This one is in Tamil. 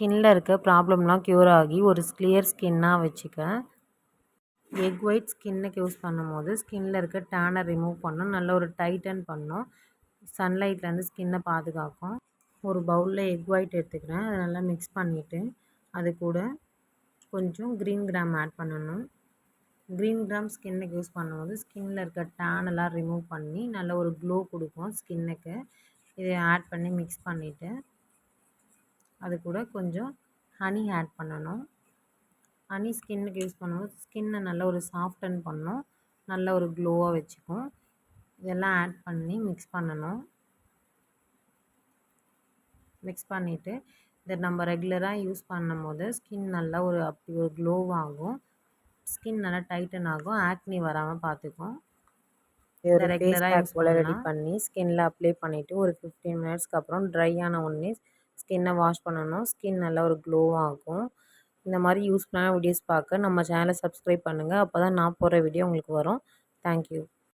ஸ்கின்னில் இருக்க ப்ராப்ளம்லாம் க்யூர் ஆகி ஒரு கிளியர் ஸ்கின்னாக வச்சுக்க. எக் ஒயிட் ஸ்கின்னுக்கு யூஸ் பண்ணும்போது ஸ்கின்னில் இருக்க டேனை ரிமூவ் பண்ணும். நல்ல ஒரு டைட்டன் பண்ணும். சன்லைட்லேருந்து ஸ்கின்னை பாதுகாக்கும். ஒரு பவுலில் எக் ஒயிட் எடுத்துக்கிறேன். அதை நல்லா மிக்ஸ் பண்ணிவிட்டு அது கூட கொஞ்சம் க்ரீன் கிராம் ஆட் பண்ணணும். க்ரீன் கிராம் ஸ்கின்னுக்கு யூஸ் பண்ணும்போது ஸ்கின்னில் இருக்க டேனெல்லாம் ரிமூவ் பண்ணி நல்ல ஒரு க்ளோ கொடுக்கும் ஸ்கின்னுக்கு இதை ஆட் பண்ணி மிக்ஸ் பண்ணிவிட்டு அது கூட கொஞ்சம் ஹனி ஆட் பண்ணணும். ஹனி ஸ்கின்னுக்கு யூஸ் பண்ணும்போது ஸ்கின்னை நல்ல ஒரு சாஃப்டன் பண்ணும். நல்ல ஒரு க்ளோவாக வச்சுக்கும். இதெல்லாம் ஆட் பண்ணி மிக்ஸ் பண்ணணும். மிக்ஸ் பண்ணிவிட்டு இதை நம்ம ரெகுலராக யூஸ் பண்ணும்போது ஸ்கின் நல்லா ஒரு அப்படி ஒரு க்ளோவாகும் ஸ்கின் நல்லா டைட்டன் ஆகும். ஆக்னி வராமல் பார்த்துக்கும். இது ரெகுலராக யூஸ் பண்ணி ஸ்கின்ல அப்ளை பண்ணிவிட்டு ஒரு ஃபிஃப்டீன் மினிட்ஸ்க்கு அப்புறம் ட்ரை ஆன உடனே ஸ்கின்னை வாஷ் பண்ணணும். ஸ்கின் நல்லா ஒரு க்ளோ ஆகும். இந்த மாதிரி யூஸ்ஃபுல்லான வீடியோஸ் பார்க்க நம்ம சேனலை சப்ஸ்கிரைப் பண்ணுங்கள் அப்போ தான் நான் போடுற வீடியோ உங்களுக்கு வரும். தேங்க்யூ.